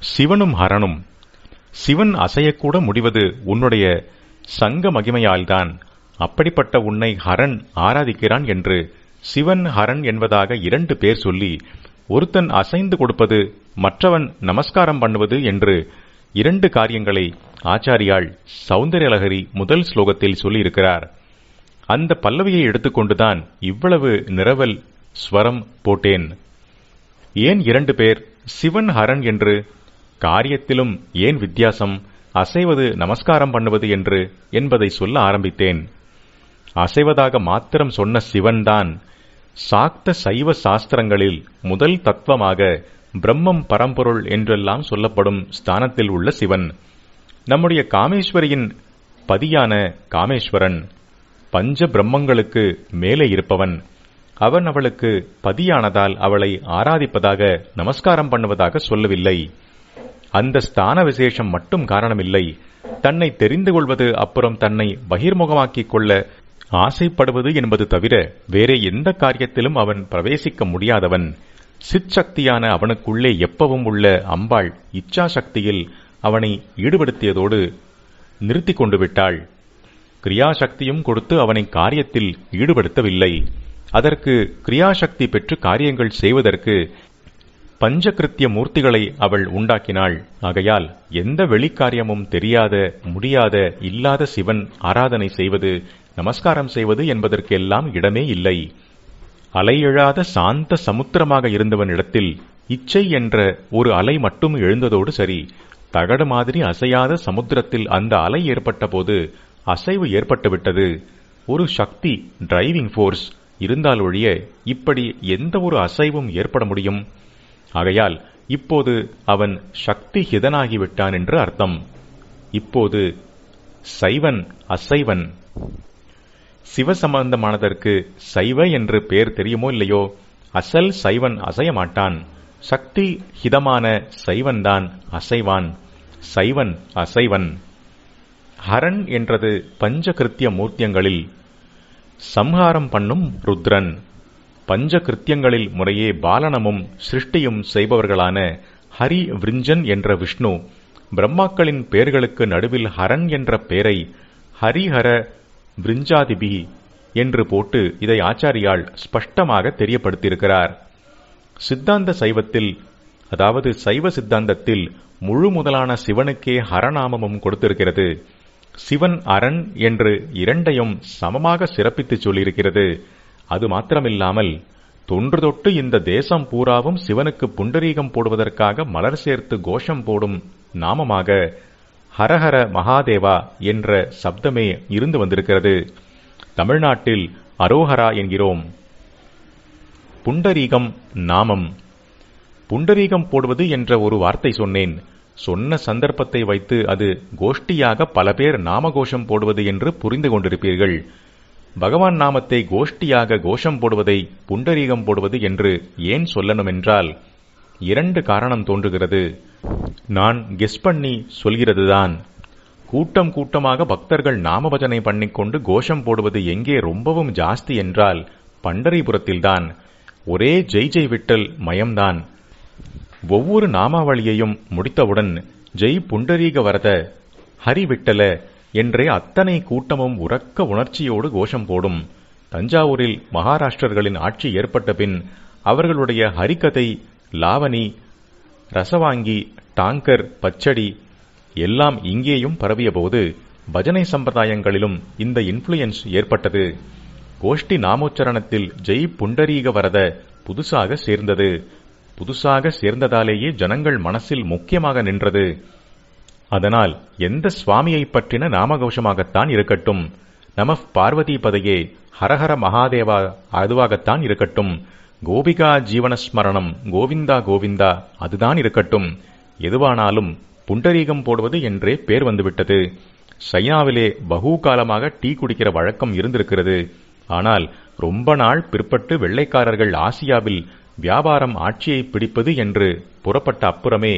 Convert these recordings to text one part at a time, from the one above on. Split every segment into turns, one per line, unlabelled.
சிவனும் ஹரனும். சிவன் அசையக்கூட முடிவது உன்னுடைய சங்க மகிமையால்தான். அப்படிப்பட்ட உன்னை ஹரன் ஆராதிக்கிறான் என்று சிவன் ஹரன் என்பதாக இரண்டு பேர் சொல்லி ஒருத்தன் அசைந்து கொடுப்பது மற்றவன் நமஸ்காரம் பண்ணுவது என்று இரண்டு காரியங்களை ஆச்சாரியால் சௌந்தர்யலகரி முதல் ஸ்லோகத்தில் சொல்லியிருக்கிறார். அந்த பல்லவியை எடுத்துக்கொண்டுதான் இவ்வளவு நிரவல் ஸ்வரம் போட்டேன். ஏன் இரண்டு பேர் சிவன் ஹரன் என்று காரியத்திலும் ஏன் வித்தியாசம்? அசைவது நமஸ்காரம் பண்ணுவது என்று என்பதை சொல்ல ஆரம்பித்தேன். அசைவதாக மாத்திரம் சொன்ன சிவன்தான் சாக்த சைவ சாஸ்திரங்களில் முதல் தத்துவமாக பிரம்மம் பரம்பொருள் என்றெல்லாம் சொல்லப்படும் ஸ்தானத்தில் உள்ள சிவன். நம்முடைய காமேஸ்வரியின் பதியான காமேஸ்வரன் பஞ்ச பிரம்மங்களுக்கு மேலே இருப்பவன். அவன் அவளுக்கு பதியானதால் அவளை ஆராதிப்பதாக நமஸ்காரம் பண்ணுவதாக சொல்லவில்லை. அந்த ஸ்தான விசேஷம் மட்டும் காரணமில்லை. தன்னை தெரிந்து கொள்வது அப்புறம் தன்னை பகிர்முகமாக்கிக் கொள்ள ஆசைப்படுவது என்பது தவிர வேறே எந்த காரியத்திலும் அவன் பிரவேசிக்க முடியாதவன். சிற்சக்தியான அவனுக்குள்ளே எப்பவும் உள்ள அம்பாள் இச்சா சக்தியில் அவனை ஈடுபடுத்தியதோடு நிறுத்தி கொண்டு விட்டாள். கிரியாசக்தியும் கொடுத்து அவனை காரியத்தில் ஈடுபடுத்தவில்லை. அதற்கு கிரியாசக்தி பெற்று காரியங்கள் செய்வதற்கு பஞ்சகிருத்திய மூர்த்திகளை அவள் உண்டாக்கினாள். ஆகையால் எந்த வெளிக்காரியமும் தெரியாத முடியாத இல்லாத சிவன் ஆராதனை செய்வது நமஸ்காரம் செய்வது என்பதற்கெல்லாம் இடமே இல்லை. அலையெழாத சாந்த சமுத்திரமாக இருந்தவனிடத்தில் இச்சை என்ற ஒரு அலை மட்டும் எழுந்ததோடு சரி. தகடு மாதிரி அசையாத சமுத்திரத்தில் அந்த அலை ஏற்பட்ட போது அசைவு ஏற்பட்டுவிட்டது. ஒரு சக்தி டிரைவிங் ஃபோர்ஸ் இருந்தால் ஒழிய இப்படி எந்த ஒரு அசைவும் ஏற்பட முடியும்? ஆகையால் இப்போது அவன் சக்தி ஹிதனாகிவிட்டான் என்று அர்த்தம். இப்போது சைவன் அசைவன். சிவசம்பந்தமானதற்கு சைவ என்று பெயர் தெரியுமோ இல்லையோ அசல் சைவன் அசைய மாட்டான் சக்தி ஹிதமான சைவன்தான் அசைவான். சைவன் அசைவன். ஹரன் என்றது பஞ்சகிருத்திய மூர்த்தியங்களில் சம்ஹாரம் பண்ணும் ருத்ரன். பஞ்ச கிருத்தியங்களில் முறையே பாலனமும் சிருஷ்டியும் செய்பவர்களான ஹரி விரிஞ்சன் என்ற விஷ்ணு பிரம்மாக்களின் பெயர்களுக்கு நடுவில் ஹரன் என்ற பெயரை ஹரிஹர விரிஞ்சாதிபி என்று போட்டு இதை ஆச்சாரியால் ஸ்பஷ்டமாக தெரியப்படுத்தியிருக்கிறார். சித்தாந்த சைவத்தில் அதாவது சைவ சித்தாந்தத்தில் முழு முதலான சிவனுக்கே ஹரநாமமும் கொடுத்திருக்கிறது. சிவன் அரண் என்று இரண்டையும் சமமாக சிறப்பித்து சொல்லியிருக்கிறது. அது மாத்திரமில்லாமல் தொன்று தொட்டு இந்த தேசம் பூராவும் சிவனுக்கு புண்டரீகம் போடுவதற்காக மலர் சேர்த்து கோஷம் போடும் நாமமாக ஹரஹர மகாதேவா என்ற சப்தமே இருந்து வந்திருக்கிறது. தமிழ்நாட்டில் அரோஹரா என்கிறோம். புண்டரீகம் நாமம். புண்டரீகம் போடுவது என்ற ஒரு வார்த்தை சொன்னேன். சொன்ன சந்தர்ப்பத்தை வைத்து அது கோஷ்டியாக பல பேர் நாமகோஷம் போடுவது என்று புரிந்து கொண்டிருப்பீர்கள். பகவான் நாமத்தை கோஷ்டியாக கோஷம் போடுவதை புண்டரீகம் போடுவது என்று ஏன் சொல்லணுமென்றால் இரண்டு காரணம் தோன்றுகிறது. நான் கெஸ் பண்ணி சொல்கிறதுதான். கூட்டம் கூட்டமாக பக்தர்கள் நாமபஜனை பண்ணிக்கொண்டு கோஷம் போடுவது எங்கே ரொம்பவும் ஜாஸ்தி என்றால் பண்டரிபுரத்தில்தான். ஒரே ஜெய் ஜெய் விட்டல் மயம்தான். ஒவ்வொரு நாமாவளியையும் முடித்தவுடன் ஜெய் புண்டரீக வரத ஹரி விட்டல என்றே அத்தனை கூட்டமும் உறக்க உணர்ச்சியோடு கோஷம் போடும். தஞ்சாவூரில் மகாராஷ்டிரர்களின் ஆட்சி ஏற்பட்ட பின் அவர்களுடைய ஹரிகதை லாவணி ரசவாங்கி டாங்கர் பச்சடி எல்லாம் இங்கேயும் பரவியபோது பஜனை சம்பிரதாயங்களிலும் இந்த இன்ஃப்ளூயன்ஸ் ஏற்பட்டது. கோஷ்டி நாமோச்சரணத்தில் ஜெய் புண்டரீக வரத புதுசாக சேர்ந்தது. புதுசாக சேர்ந்ததாலேயே ஜனங்கள் மனசில் முக்கியமாக நின்றது. அதனால் எந்த சுவாமியை பற்றின நாமகோஷமாகத்தான் இருக்கட்டும். நம பார்வதி பதையே ஹரஹர மகாதேவா அதுவாகத்தான் இருக்கட்டும். கோபிகா ஜீவனஸ்மரணம் கோவிந்தா கோவிந்தா அதுதான் இருக்கட்டும். எதுவானாலும் புண்டரீகம் போடுவது என்றே பேர் வந்துவிட்டது. சைனாவிலே பகு காலமாக டீ குடிக்கிற வழக்கம் இருந்திருக்கிறது. ஆனால் ரொம்ப நாள் பிற்பட்டு வெள்ளைக்காரர்கள் ஆசியாவில் வியாபாரம் ஆட்சியை பிடிப்பது என்று புறப்பட்ட அப்புறமே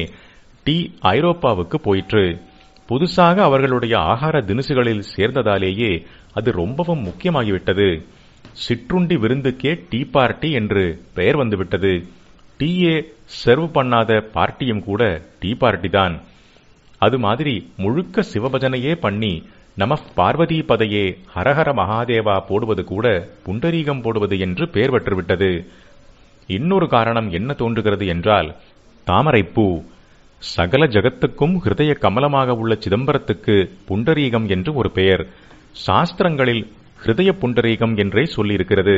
டீ ஐரோப்பாவுக்கு போயிற்று. புதுசாக அவர்களுடைய ஆகார தினுசுகளில் சேர்ந்ததாலேயே அது ரொம்பவும் முக்கியமாகிவிட்டது. சிற்றுண்டி விருந்துக்கே டீ பார்ட்டி என்று பெயர் வந்துவிட்டது. டீயே சர்வ் பண்ணாத பார்ட்டியும் கூட டீ பார்ட்டி தான் அது மாதிரி முழுக்க சிவபஜனையே பண்ணி நம பார்வதி பதையே ஹரஹர மகாதேவா போடுவது கூட புண்டரீகம் போடுவது என்று பெயர் பெற்றுவிட்டது. இன்னொரு காரணம் என்ன தோன்றுகிறது என்றால் தாமரைப்பூ சகல ஜகத்துக்கும் ஹிருதய கமலமாக உள்ள சிதம்பரத்துக்கு புண்டரீகம் என்று ஒரு பெயர். சாஸ்திரங்களில் ஹிருதய புண்டரீகம் என்றே சொல்லியிருக்கிறது.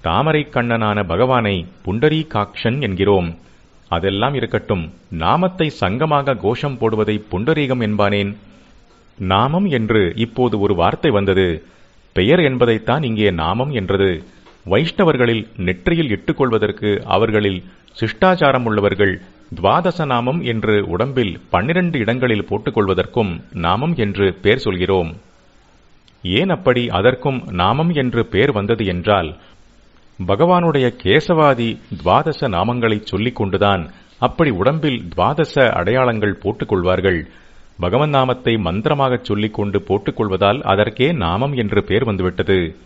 தாமரை கண்ணனான பகவானை புண்டரீகாக்ஷன் என்கிறோம். அதெல்லாம் இருக்கட்டும் நாமத்தை சங்கமாக கோஷம் போடுவதை புண்டரீகம் என்பானேன்? நாமம் என்று இப்போது ஒரு வார்த்தை வந்தது. பெயர் என்பதைத்தான் இங்கே நாமம் என்றது. வைஷ்ணவர்களில் நெற்றியில் இட்டுக்கொள்வதற்கு அவர்களில் சிஷ்டாச்சாரம் உள்ளவர்கள் துவாதச நாமம் என்று உடம்பில் பன்னிரண்டு இடங்களில் போட்டுக்கொள்வதற்கும் நாமம் என்று பெயர் சொல்கிறோம். ஏன் அப்படி அதற்கும் நாமம் என்று பெயர் வந்தது என்றால் பகவானுடைய கேசவாதி துவாதச நாமங்களை சொல்லிக் கொண்டுதான் அப்படி உடம்பில் துவாதச அடையாளங்கள் போட்டுக்கொள்வார்கள். பகவன் நாமத்தை மந்திரமாகச் சொல்லிக் கொண்டு போட்டுக்கொள்வதால் அதற்கே நாமம் என்று பெயர் வந்துவிட்டது.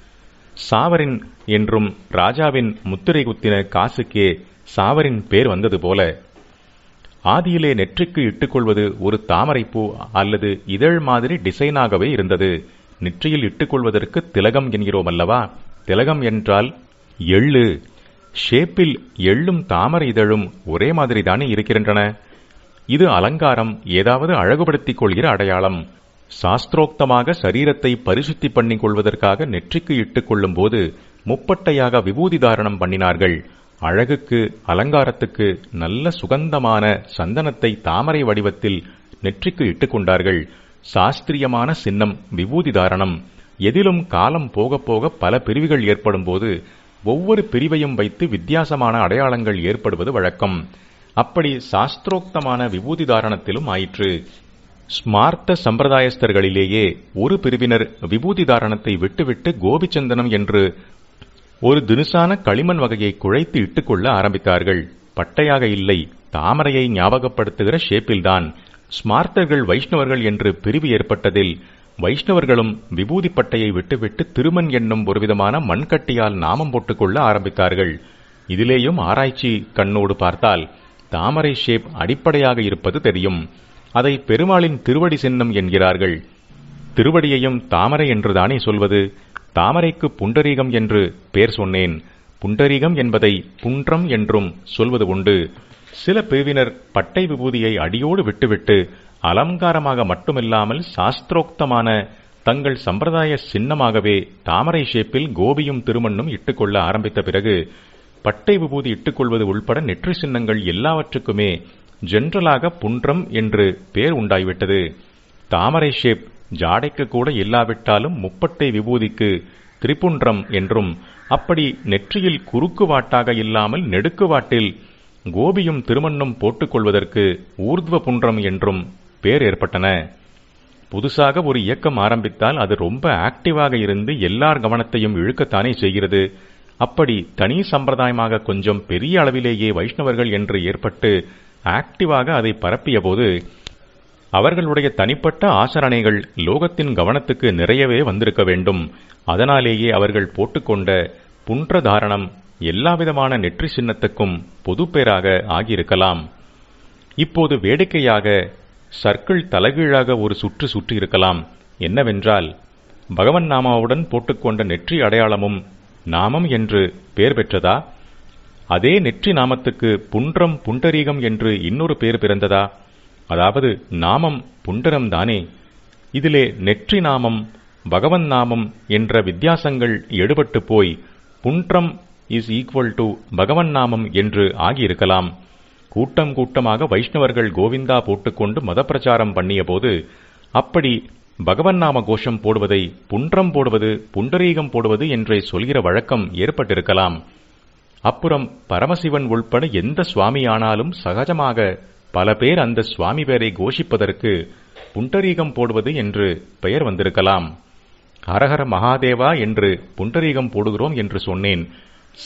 சாவரின் என்றும் ராஜாவின் முத்திரை குத்தின காசுக்கே சாவரின் பேர் வந்தது போல ஆதியிலே நெற்றிக்கு இட்டுக்கொள்வது ஒரு தாமரைப்பூ அல்லது இதழ் மாதிரி டிசைனாகவே இருந்தது. நெற்றியில் இட்டுக்கொள்வதற்கு திலகம் என்கிறோம் அல்லவா? திலகம் என்றால் எள்ளு. ஷேப்பில் எள்ளும் தாமரை இதழும் ஒரே மாதிரி தானே இருக்கின்றன. இது அலங்காரம் ஏதாவது அழகுபடுத்திக் கொள்கிற அடையாளம். சாஸ்திரோக்தமாக சரீரத்தை பரிசுத்தி பண்ணிக் கொள்வதற்காக நெற்றிக்கு இட்டுக் கொள்ளும் போது முப்பட்டையாக விபூதி தாரணம் பண்ணினார்கள். அழகுக்கு அலங்காரத்துக்கு நல்ல சுகந்தமான சந்தனத்தை தாமரை வடிவத்தில் நெற்றிக்கு இட்டுக்கொண்டார்கள் சாஸ்திரியமான சின்னம் விபூதி தாரணம். எதிலும் காலம் போக போக பல பிரிவுகள் ஏற்படும் போது ஒவ்வொரு பிரிவையும் வைத்து வித்தியாசமான அடையாளங்கள் ஏற்படுவது வழக்கம். அப்படி சாஸ்திரோக்தமான விபூதி தாரணத்திலும் ஆயிற்று. ஸ்மார்த்த சம்பிரதாயஸ்தர்களிலேயே ஒரு பிரிவினர் விபூதி தாரணத்தை விட்டுவிட்டு கோபிச்சந்தனம் என்று ஒரு தினுசான களிமண் வகையை குழைத்து இட்டுக்கொள்ள ஆரம்பித்தார்கள். பட்டையாக இல்லை தாமரையை ஞாபகப்படுத்துகிற ஷேப்பில்தான். ஸ்மார்த்தர்கள் வைஷ்ணவர்கள் என்று பிரிவு ஏற்பட்டதில் வைஷ்ணவர்களும் விபூதி பட்டையை விட்டுவிட்டு திருமன் என்னும் ஒருவிதமான மண்கட்டியால் நாமம் போட்டுக்கொள்ள ஆரம்பித்தார்கள். இதிலேயும் ஆராய்ச்சி கண்ணோடு பார்த்தால் தாமரை ஷேப் அடிப்படையாக இருப்பது தெரியும். அதை பெருமாளின் திருவடி சின்னம் என்கிறார்கள். திருவடியையும் தாமரை என்றுதானே சொல்வது? தாமரைக்கு புண்டரீகம் என்று பெயர் சொன்னேன். புண்டரீகம் என்பதை புன்றம் என்றும் சொல்வது உண்டு. சில பிரிவினர் பட்டை விபூதியை அடியோடு விட்டுவிட்டு அலங்காரமாக மட்டுமில்லாமல் சாஸ்திரோக்தமான தங்கள் சம்பிரதாய சின்னமாகவே தாமரை ஷேப்பில் கோபியும் திருமண்ணும் இட்டுக்கொள்ள ஆரம்பித்த பிறகு பட்டை விபூதி இட்டுக்கொள்வது உள்பட நெற்றி சின்னங்கள் எல்லாவற்றுக்குமே ஜென்ரலாக புன்றம் என்று பெயர் உண்டாய்விட்டது. தாமரை ஷேப் ஜாடைக்கு கூட இல்லாவிட்டாலும் முப்பட்டை விபூதிக்கு திரிபுன்றம் என்றும் அப்படி நெற்றியில் குறுக்கு வாட்டாக இல்லாமல் நெடுக்கு வாட்டில் கோபியும் திருமண்ணும் போட்டுக்கொள்வதற்கு ஊர்த்வ புன்றம் என்றும் பெயர் ஏற்பட்டன. புதுசாக ஒரு இயக்கம் ஆரம்பித்தால் அது ரொம்ப ஆக்டிவாக இருந்து எல்லார் கவனத்தையும் இழுக்கத்தானே செய்கிறது. அப்படி தனி சம்பிரதாயமாக கொஞ்சம் பெரிய அளவிலேயே வைஷ்ணவர்கள் என்று ஏற்பட்டு ஆக்டிவாக அதை பரப்பியபோது அவர்களுடைய தனிப்பட்ட ஆசரணைகள் லோகத்தின் கவனத்துக்கு நிறையவே வந்திருக்க வேண்டும். அதனாலேயே அவர்கள் போட்டுக்கொண்ட புன்ற தாரணம் எல்லாவிதமான நெற்றி சின்னத்துக்கும் பொதுப்பேராக ஆகியிருக்கலாம். இப்போது வேடிக்கையாக சர்க்கிள் தலைகீழாக ஒரு சுற்று சுற்றி இருக்கலாம் என்னவென்றால் பகவன் நாமாவுடன் போட்டுக்கொண்ட நெற்றி அடையாளமும் நாமம் என்று பெயர் பெற்றதா? அதே நெற்றி நாமத்துக்கு புன்றம் புண்டரீகம் என்று இன்னொரு பேர் பிறந்ததா? அதாவது நாமம் புண்டரம் தானே. இதிலே நெற்றி நாமம் பகவன் நாமம் என்ற வித்தியாசங்கள் எடுபட்டு போய் புன்றம் இஸ் ஈக்குவல் டு பகவன் நாமம் என்று ஆகியிருக்கலாம். கூட்டம் கூட்டமாக வைஷ்ணவர்கள் கோவிந்தா போட்டுக்கொண்டு மத பிரச்சாரம் பண்ணியபோது அப்படி பகவன் நாம கோஷம் போடுவதை புன்றம் போடுவது புண்டரீகம் போடுவது என்றே சொல்கிற வழக்கம் ஏற்பட்டிருக்கலாம். அப்புறம் பரமசிவன் உள்பட எந்த சுவாமியானாலும் சகஜமாக பல பேர் அந்த சுவாமி பெயரை கோஷிப்பதற்கு புண்டரீகம் போடுவது என்று பெயர் வந்திருக்கலாம். ஹரஹர மகாதேவா என்று புண்டரீகம் போடுகிறோம் என்று சொன்னேன்.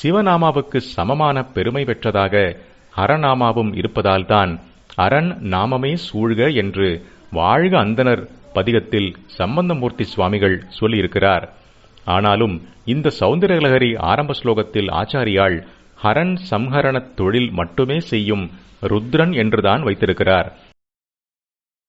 சிவநாமாவுக்கு சமமான பெருமை பெற்றதாக ஹரநாமாவும் இருப்பதால்தான் அரண் நாமமே சூழ்க என்று வாழ்க அந்தனர் பதிகத்தில் சம்பந்தமூர்த்தி சுவாமிகள் சொல்லியிருக்கிறார். ஆனாலும் இந்த சௌந்தரலகரி ஆரம்ப ஸ்லோகத்தில் ஆச்சாரியால் ஹரன் சம்ஹரணத் தொழில் மட்டுமே செய்யும் ருத்ரன் என்றுதான் வைத்திருக்கிறார்.